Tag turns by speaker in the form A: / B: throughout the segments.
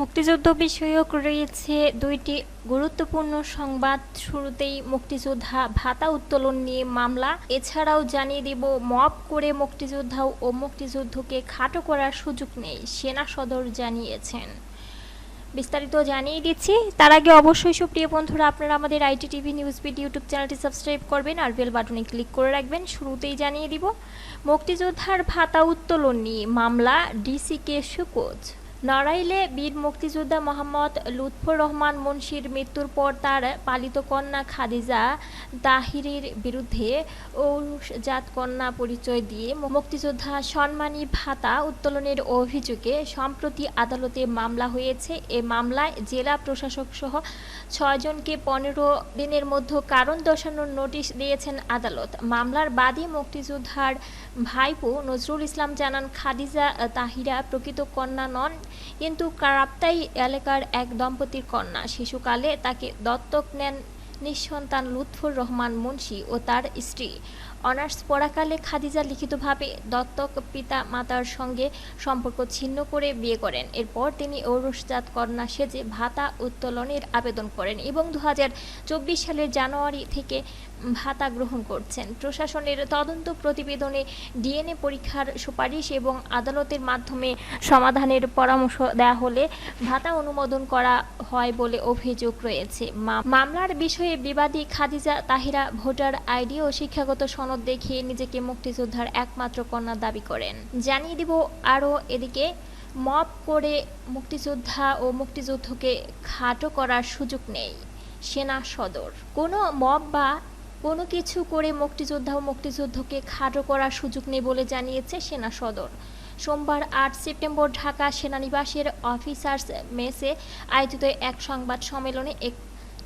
A: মুক্তিযুদ্ধ বিষয়ক রয়েছে দুইটি গুরুত্বপূর্ণ সংবাদ। শুরুতেই মুক্তিযোদ্ধা ভাতা উত্তোলন নিয়ে মামলা। এছাড়াও জানিয়ে দিব, মব করে মুক্তিযোদ্ধা ও মুক্তিযুদ্ধকে খাটো করার সুযোগ নেই, সেনা সদর জানিয়েছেন। বিস্তারিত জানিয়ে দিচ্ছি, তার আগে অবশ্যই সুপ্রিয় বন্ধুরা, আপনারা আমাদের IT TV news BD YouTube চ্যানেলটি সাবস্ক্রাইব করবেন আর বেল বাটনে ক্লিক করে রাখবেন। শুরুতেই জানিয়ে দিব, মুক্তিযোদ্ধার ভাতা উত্তোলন নিয়ে মামলা ডিসিকে সুকোচ। নড়াইলে বীর মুক্তিযোদ্ধা মোহাম্মদ লুৎফর রহমান মুন্সির মৃত্যুর পর তার পালিত কন্যা খাদিজা তাহিরের বিরুদ্ধে ঔরসজাত কন্যা পরিচয় দিয়ে মুক্তিযোদ্ধা সম্মানী ভাতা উত্তোলনের অভিযোগে সম্প্রতি আদালতে মামলা হয়েছে। এ মামলায় জেলা প্রশাসক সহ ছয়জনকে পনেরো দিনের মধ্যে কারণ দর্শানোর নোটিশ দিয়েছেন আদালত। মামলার বাদী মুক্তিযোদ্ধার ভাইপো নজরুল ইসলাম জানান, খাদিজা তাহিরা প্রকৃত কন্যা নন। কিন্তু কারাপ্তাই এলাকার এক দম্পতির কন্যা শিশুকালে তাকে দত্তক নেন নিঃসন্তান লুৎফুর রহমান মুন্সি ও তার স্ত্রী। অনার্স পড়াকালে খাদিজা লিখিতভাবে দত্তক পিতা মাতার সঙ্গে সম্পর্ক ছিন্ন করে বিয়ে করেন। এরপর তিনি ঔরসজাত কন্যা সেজে ভাতা উত্তোলনের আবেদন করেন এবং দু চব্বিশ সালের জানুয়ারি থেকে ভাতা গ্রহণ করছেন। প্রশাসনের তদন্ত প্রতিবেদনে ডিএনএ পরীক্ষার সুপারিশ এবং আদালতের মাধ্যমে সমাধানের পরামর্শ দেওয়া হলে ভাতা অনুমোদন করা হয় বলে অভিযোগ রয়েছে। মামলার বিষয়ে বিবাদী খাদিজা তাহিরা ভোটার আইডি ও শিক্ষাগত সনদ দেখিয়ে নিজেকে মুক্তিযোদ্ধার একমাত্র কন্যা দাবি করেন। জানিয়ে দিব আরও এদিকে, মব করে মুক্তিযোদ্ধা ও মুক্তিযুদ্ধকে খাটো করার সুযোগ নেই সেনা সদর। কোনো মব বা কোনো কিছু করে মুক্তিযোদ্ধা ও মুক্তিযুদ্ধকে খাটো করার সুযোগ নেই বলে জানিয়েছে সেনা সদর। সোমবার আট সেপ্টেম্বর ঢাকা সেনানিবাসের অফিসার্স মেসে আয়োজিত এক সংবাদ সম্মেলনে এক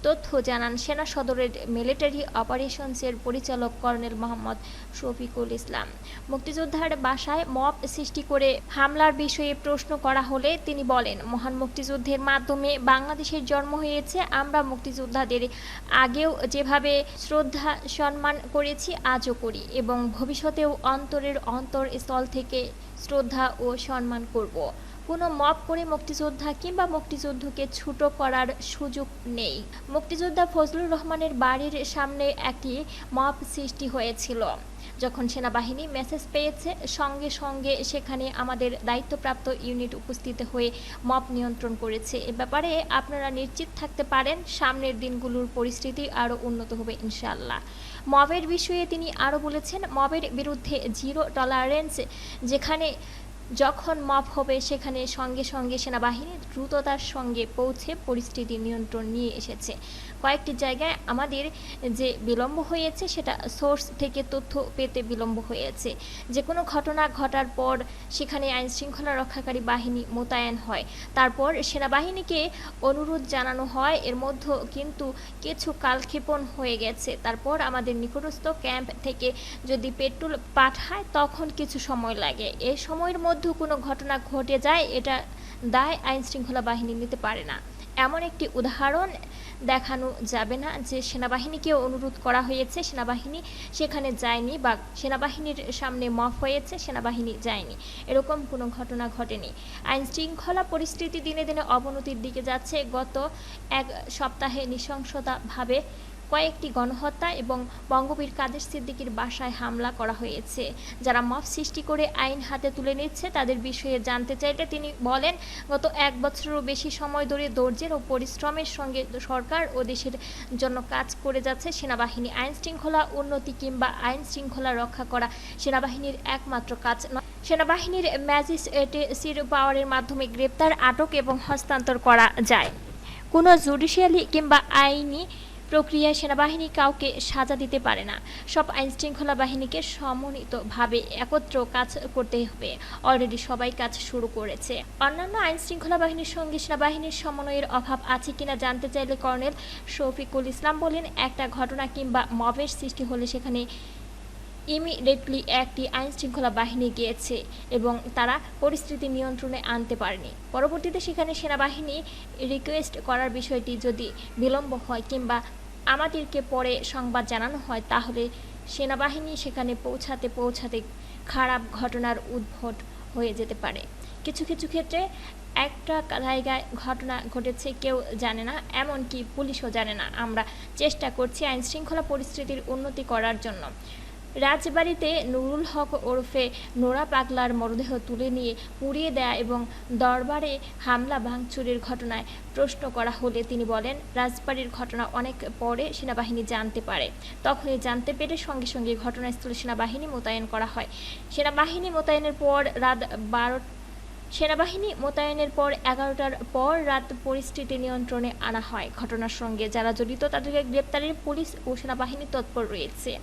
A: তথ্য জানান সেনা সদরের মিলিটারি অপারেশনসের পরিচালক কর্নেল মোহাম্মদ শফিকুল ইসলাম। মুক্তিযোদ্ধার বাসায় মব সৃষ্টি করে হামলার বিষয়ে প্রশ্ন করা হলে তিনি বলেন, মহান মুক্তিযুদ্ধের মাধ্যমে বাংলাদেশের জন্ম হয়েছে, আমরা মুক্তিযোদ্ধাদের আগেও যেভাবে শ্রদ্ধা সম্মান করেছি, আজও করি এবং ভবিষ্যতেও অন্তরের অন্তরস্থল থেকে শ্রদ্ধা ও সম্মান করব। কোনো মপ করে মুক্তিযোদ্ধা কিংবা মুক্তিযুদ্ধকে ছুটো করার সুযোগ নেই। মুক্তিযোদ্ধা ফজলুর রহমানের বাড়ির সামনে একটি মপ সৃষ্টি হয়েছিল। যখন সেনাবাহিনী মেসেজ পেয়েছে, সঙ্গে সঙ্গে সেখানে আমাদের দায়িত্বপ্রাপ্ত ইউনিট উপস্থিত হয়ে মপ নিয়ন্ত্রণ করেছে। এ ব্যাপারে আপনারা নিশ্চিত থাকতে পারেন, সামনের দিনগুলোর পরিস্থিতি আরও উন্নত হবে ইনশাল্লাহ মবের বিষয়ে তিনি আরও বলেছেন, মবের বিরুদ্ধে জিরো টলারেন্স, যেখানে যখন মপ হবে, সেখানে সঙ্গে সঙ্গে সেনাবাহিনী দ্রুততার সঙ্গে পৌঁছে পরিস্থিতি নিয়ন্ত্রণ নিয়ে এসেছে। কয়েকটি জায়গায় আমাদের যে বিলম্ব হয়েছে, সেটা সোর্স থেকে তথ্য পেতে বিলম্ব হয়েছে। যে কোনো ঘটনা ঘটার পর সেখানে আইন শৃঙ্খলা রক্ষাকারী বাহিনী মোতায়েন হয়। তারপর সেনাবাহিনীকে অনুরোধ জানানো হয়। এর মধ্যে কিন্তু কিছু কালক্ষেপণ হয়ে গেছে। তারপর আমাদের নিকটস্থ ক্যাম্প থেকে যদি পেট্রোল পাঠায়, তখন কিছু সময় লাগে। এই সময়ের মধ্যে কোনো ঘটনা ঘটে যায়, এটা দায় আইন শৃঙ্খলা বাহিনী নিতে পারে না। এমন একটি উদাহরণ দেখানো যাবে না যে সেনাবাহিনীকে অনুরোধ করা হয়েছে, সেনাবাহিনী সেখানে যায়নি বা সেনাবাহিনীর সামনে মফ হয়েছে, সেনাবাহিনী যায়নি। এরকম কোনো ঘটনা ঘটেনি। আইন শৃঙ্খলা পরিস্থিতি দিনে দিনে অবনতির দিকে যাচ্ছে। গত এক সপ্তাহে নৃশংসতাভাবে কয়েকটি গণহত্যা এবং বঙ্গবীর কাদের সিদ্দিকীর বাসায় হামলা করা হয়েছে। যারা মফ সৃষ্টি করে আইন হাতে তুলে নিচ্ছে, তাদের বিষয়ে জানতে চাইলে তিনি বলেন, গত এক বছরেরও বেশি সময় ধরে ধৈর্যের ও পরিশ্রমের সঙ্গে সরকার ও দেশের জন্য কাজ করে যাচ্ছে সেনাবাহিনী। আইন শৃঙ্খলা উন্নতি কিংবা আইন শৃঙ্খলা রক্ষা করা সেনাবাহিনীর একমাত্র কাজ নয়। সেনাবাহিনীর ম্যাজিস্ট্রেটেসির পাওয়ারের মাধ্যমে গ্রেপ্তার, আটক এবং হস্তান্তর করা যায়। কোনো জুডিশিয়ালি কিংবা আইনি প্রক্রিয়ায় সেনাবাহিনী কাউকে সাজা দিতে পারে না। সব আইন শৃঙ্খলা বাহিনীকে সমন্বিতভাবে একত্র কাজ করতে হবে। অলরেডি সবাই কাজ শুরু করেছে। অন্যান্য আইন শৃঙ্খলা বাহিনীর সঙ্গে সেনাবাহিনীর সমন্বয়ের অভাব আছে কিনা জানতে চাইলে কর্নেল শফিকুল ইসলাম বলেন, একটা ঘটনা কিংবা মবের সৃষ্টি হলে সেখানে ইমিডিয়েটলি একটি আইন শৃঙ্খলা বাহিনী গিয়েছে এবং তারা পরিস্থিতি নিয়ন্ত্রণে আনতে পারেনি। পরবর্তীতে সেখানে সেনাবাহিনী রিকোয়েস্ট করার বিষয়টি যদি বিলম্ব হয় কিংবা আমাদেরকে পরে সংবাদ জানানো হয়, তাহলে সেনাবাহিনী সেখানে পৌঁছাতে পৌঁছাতে খারাপ ঘটনার উদ্ভট হয়ে যেতে পারে। কিছু কিছু ক্ষেত্রে একটা জায়গায় ঘটনা ঘটেছে, কেউ জানে না, এমনকি পুলিশও জানে না। আমরা চেষ্টা করছি আইন শৃঙ্খলা পরিস্থিতির উন্নতি করার জন্য। রাজবাড়িতে নুরুল হক ওরফে নোরা পাগলার মরদেহ তুলে নিয়ে পুড়িয়ে দেয়া এবং দরবারে হামলা ভাঙচুরের ঘটনায় প্রশ্ন করা হলে তিনি বলেন, রাজবাড়ির ঘটনা অনেক পরে সেনাবাহিনী জানতে পারে। তখনই জানতে পেরে সঙ্গে সঙ্গে ঘটনাস্থলে সেনাবাহিনী মোতায়েন করা হয়। সেনাবাহিনী মোতায়েনের পর রাত বারো, সেনাবাহিনী মোতায়েনের পর এগারোটার পর রাত পরিস্থিতি নিয়ন্ত্রণে আনা হয়। ঘটনার সঙ্গে যারা জড়িত তাদেরকে গ্রেপ্তারের পুলিশ ও সেনাবাহিনী তৎপর রয়েছে।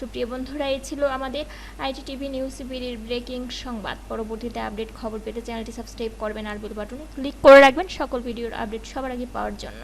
A: সুপ্রিয় বন্ধুরা, এই ছিল আমাদের আইটি টিভি নিউজ বিডির ব্রেকিং সংবাদ। পরবর্তীতে আপডেট খবর পেতে চ্যানেলটি সাবস্ক্রাইব করবেন আর বেল বাটনে ক্লিক করে রাখবেন। সকল ভিডিওর আপডেট সবার আগে পাওয়ার জন্য।